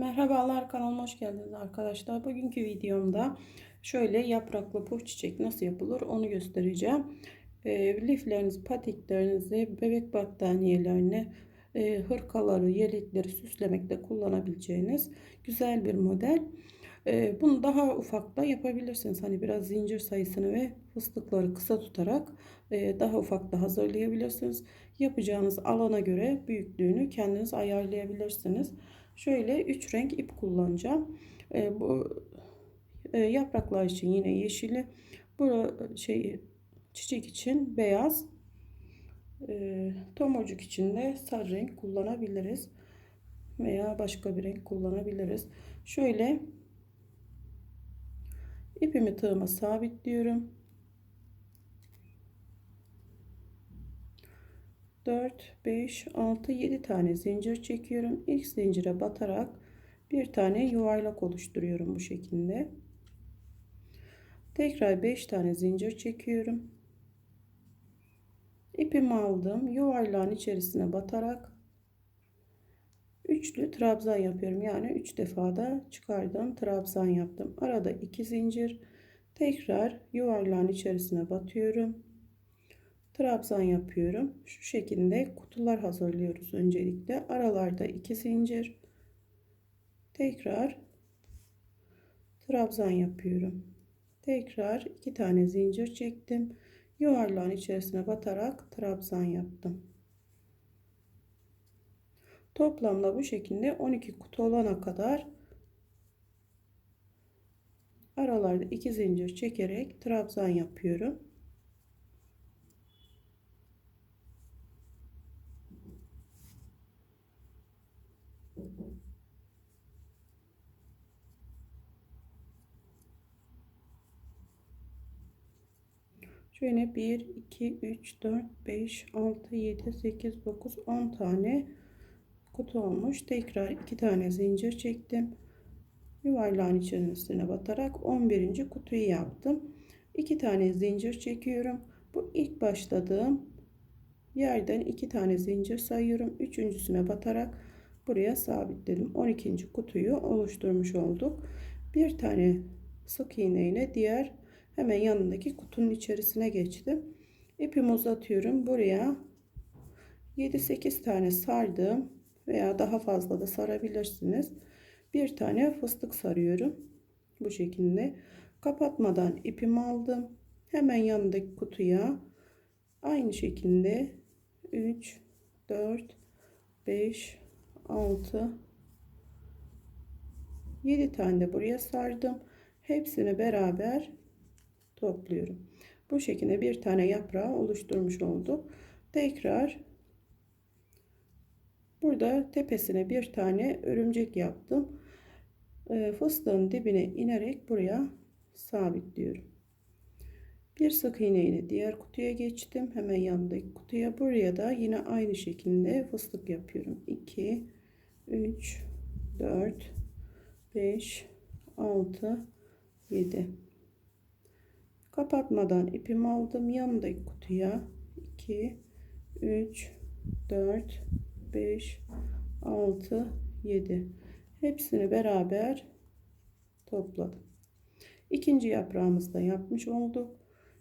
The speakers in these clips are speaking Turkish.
Merhabalar kanalıma hoş geldiniz arkadaşlar. Bugünkü videomda şöyle yapraklı puf çiçek nasıl yapılır onu göstereceğim. E, liflerinizi, patiklerinizi, bebek battaniyelerini, e, hırkaları, yelekleri süslemekte kullanabileceğiniz güzel bir model. E, bunu daha ufak da yapabilirsiniz. Hani biraz zincir sayısını ve fıstıkları kısa tutarak e, daha ufak da hazırlayabilirsiniz. Yapacağınız alana göre büyüklüğünü kendiniz ayarlayabilirsiniz. Şöyle 3 renk ip kullanacağım. E, bu e, yapraklar için yine yeşili. Bu şey çiçek için beyaz. E, tomurcuk için de sarı renk kullanabiliriz. Veya başka bir renk kullanabiliriz. Şöyle ipimi tığıma sabitliyorum. 4, 5, 6, 7 tane zincir çekiyorum. İlk zincire batarak bir tane yuvarlak oluşturuyorum bu şekilde. Tekrar 5 tane zincir çekiyorum. İpimi aldım. Yuvarlağın içerisine batarak üçlü trabzan yapıyorum. Yani 3 defa da çıkardım. Trabzan yaptım. Arada 2 zincir. Tekrar yuvarlağın içerisine batıyorum trabzan yapıyorum. Şu şekilde kutular hazırlıyoruz öncelikle. Aralarda iki zincir. Tekrar trabzan yapıyorum. Tekrar iki tane zincir çektim. Yuvarlağın içerisine batarak trabzan yaptım. Toplamda bu şekilde 12 kutu olana kadar aralarda iki zincir çekerek trabzan yapıyorum. Şöyle 1, 2, 3, 4, 5, 6, 7, 8, 9, 10 tane kutu olmuş. Tekrar 2 tane zincir çektim. Yuvarlağın içerisine batarak 11. kutuyu yaptım. 2 tane zincir çekiyorum. Bu ilk başladığım yerden 2 tane zincir sayıyorum. Üçüncüsüne batarak buraya sabitledim. 12. kutuyu oluşturmuş olduk. Bir tane sık iğne ile diğer hemen yanındaki kutunun içerisine geçtim. İpimi uzatıyorum. Buraya 7-8 tane sardım veya daha fazla da sarabilirsiniz. Bir tane fıstık sarıyorum. Bu şekilde kapatmadan ipimi aldım. Hemen yanındaki kutuya aynı şekilde 3 4 5 6 7 tane de buraya sardım. Hepsini beraber topluyorum. Bu şekilde bir tane yaprağı oluşturmuş olduk. Tekrar burada tepesine bir tane örümcek yaptım. Ee, fıstığın dibine inerek buraya sabitliyorum. Bir sık iğne ile diğer kutuya geçtim. Hemen yanındaki kutuya. Buraya da yine aynı şekilde fıstık yapıyorum. 2 3 4 5 6 7 kapatmadan ipimi aldım. Yanındaki kutuya. 2 3 4 5 6 7 hepsini beraber topladım. İkinci yaprağımızı da yapmış olduk.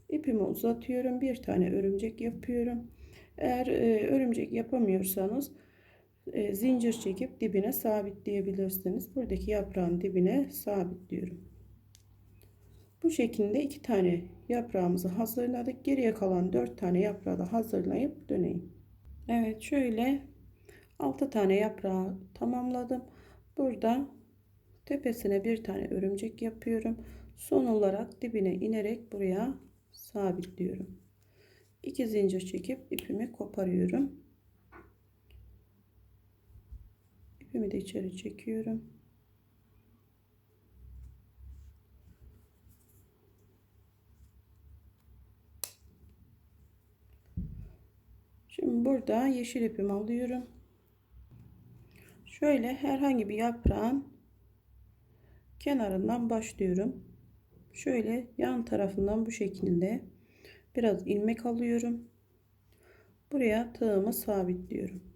İpimi uzatıyorum. Bir tane örümcek yapıyorum. Eğer e, örümcek yapamıyorsanız e, zincir çekip dibine sabitleyebilirsiniz buradaki yaprağın dibine sabitliyorum bu şekilde iki tane yaprağımızı hazırladık. Geriye kalan dört tane yaprağı da hazırlayıp döneyim. Evet şöyle altı tane yaprağı tamamladım. Burada tepesine bir tane örümcek yapıyorum. Son olarak dibine inerek buraya sabitliyorum. İki zincir çekip ipimi koparıyorum. İpimi de içeri çekiyorum. Şimdi burada yeşil ipimi alıyorum. Şöyle herhangi bir yaprağın kenarından başlıyorum. Şöyle yan tarafından bu şekilde biraz ilmek alıyorum. Buraya tığımı sabitliyorum.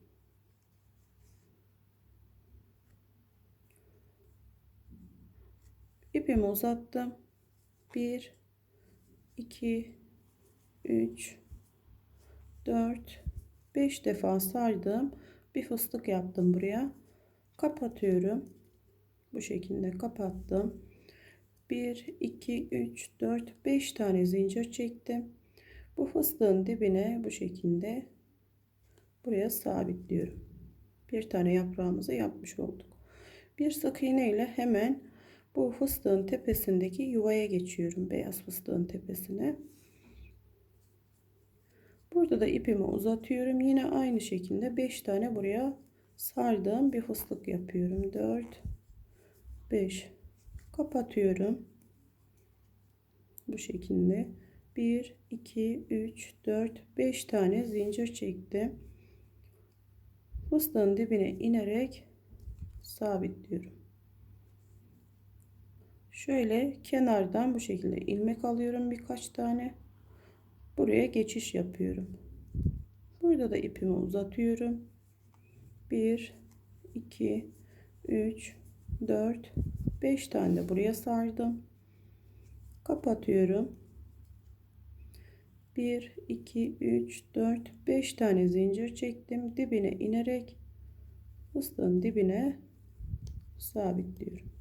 İpimi uzattım. 1 2 3 4 5 defa sardım. Bir fıstık yaptım buraya. Kapatıyorum. Bu şekilde kapattım. 1 2 3 4 5 tane zincir çektim. Bu fıstığın dibine bu şekilde buraya sabitliyorum. Bir tane yaprağımızı yapmış olduk. Bir sık iğne ile hemen bu fıstığın tepesindeki yuvaya geçiyorum beyaz fıstığın tepesine. Burada da ipimi uzatıyorum. Yine aynı şekilde 5 tane buraya sardığım bir fıstık yapıyorum. 4 5 kapatıyorum. Bu şekilde. 1 2 3 4 5 tane zincir çektim. Fıstığın dibine inerek sabitliyorum şöyle kenardan bu şekilde ilmek alıyorum birkaç tane. Buraya geçiş yapıyorum. Burada da ipimi uzatıyorum. 1 2 3 4 5 tane de buraya sardım. Kapatıyorum. 1 2 3 4 5 tane zincir çektim. Dibine inerek fıstığın dibine sabitliyorum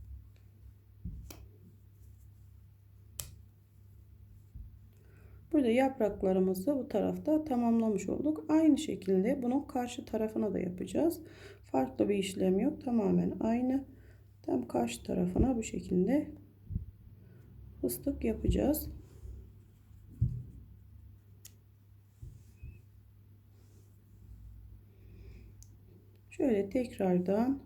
Burada yapraklarımızı bu tarafta tamamlamış olduk. Aynı şekilde bunun karşı tarafına da yapacağız. Farklı bir işlem yok. Tamamen aynı. Tam karşı tarafına bu şekilde fıstık yapacağız. Şöyle tekrardan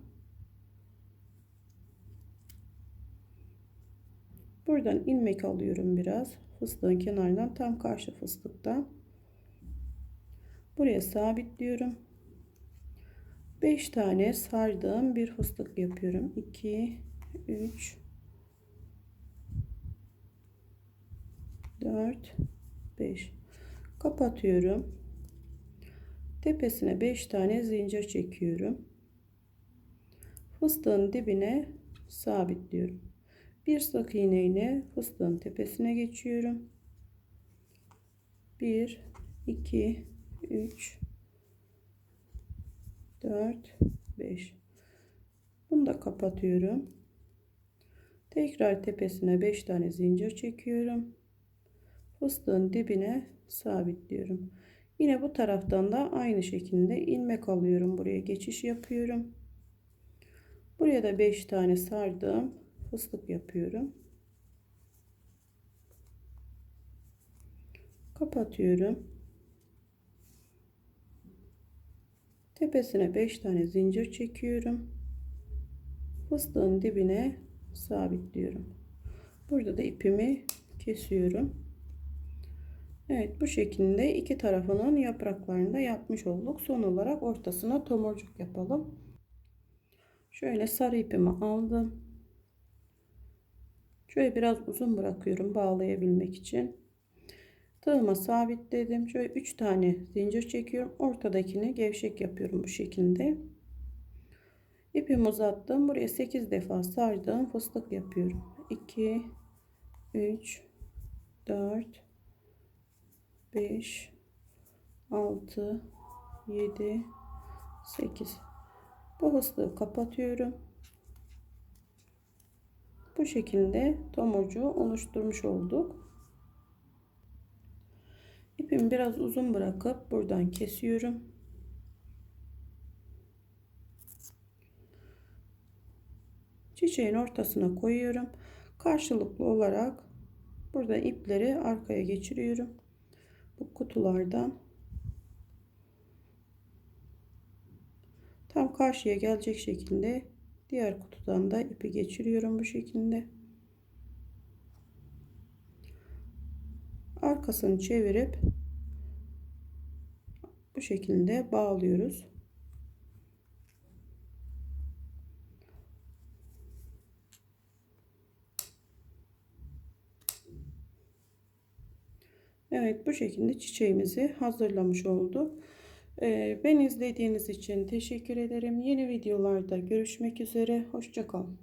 buradan ilmek alıyorum biraz fıstığın kenarından tam karşı fıstıktan buraya sabitliyorum. 5 tane sardığım bir fıstık yapıyorum. 2 3 4 5 kapatıyorum. Tepesine 5 tane zincir çekiyorum. Fıstığın dibine sabitliyorum bir sık iğne ile fıstığın tepesine geçiyorum. 1 2 3 4 5 bunu da kapatıyorum. Tekrar tepesine 5 tane zincir çekiyorum. Fıstığın dibine sabitliyorum. Yine bu taraftan da aynı şekilde ilmek alıyorum. Buraya geçiş yapıyorum. Buraya da 5 tane sardım fıstık yapıyorum. Kapatıyorum. Tepesine 5 tane zincir çekiyorum. Fıstığın dibine sabitliyorum. Burada da ipimi kesiyorum. Evet bu şekilde iki tarafının yapraklarını da yapmış olduk. Son olarak ortasına tomurcuk yapalım. Şöyle sarı ipimi aldım şöyle biraz uzun bırakıyorum bağlayabilmek için. Tığıma sabitledim. Şöyle 3 tane zincir çekiyorum. Ortadakini gevşek yapıyorum bu şekilde. İpimi uzattım. Buraya 8 defa sardım fıstık yapıyorum. 2 3 4 5 6 7 8 bu fıstığı kapatıyorum bu şekilde tomurcuğu oluşturmuş olduk İpimi biraz uzun bırakıp buradan kesiyorum. Çiçeğin ortasına koyuyorum. Karşılıklı olarak burada ipleri arkaya geçiriyorum. Bu kutulardan tam karşıya gelecek şekilde diğer kutudan da ipi geçiriyorum bu şekilde. arkasını çevirip bu şekilde bağlıyoruz. Evet bu şekilde çiçeğimizi hazırlamış olduk. Ee, ben izlediğiniz için teşekkür ederim. Yeni videolarda görüşmek üzere. Hoşçakalın.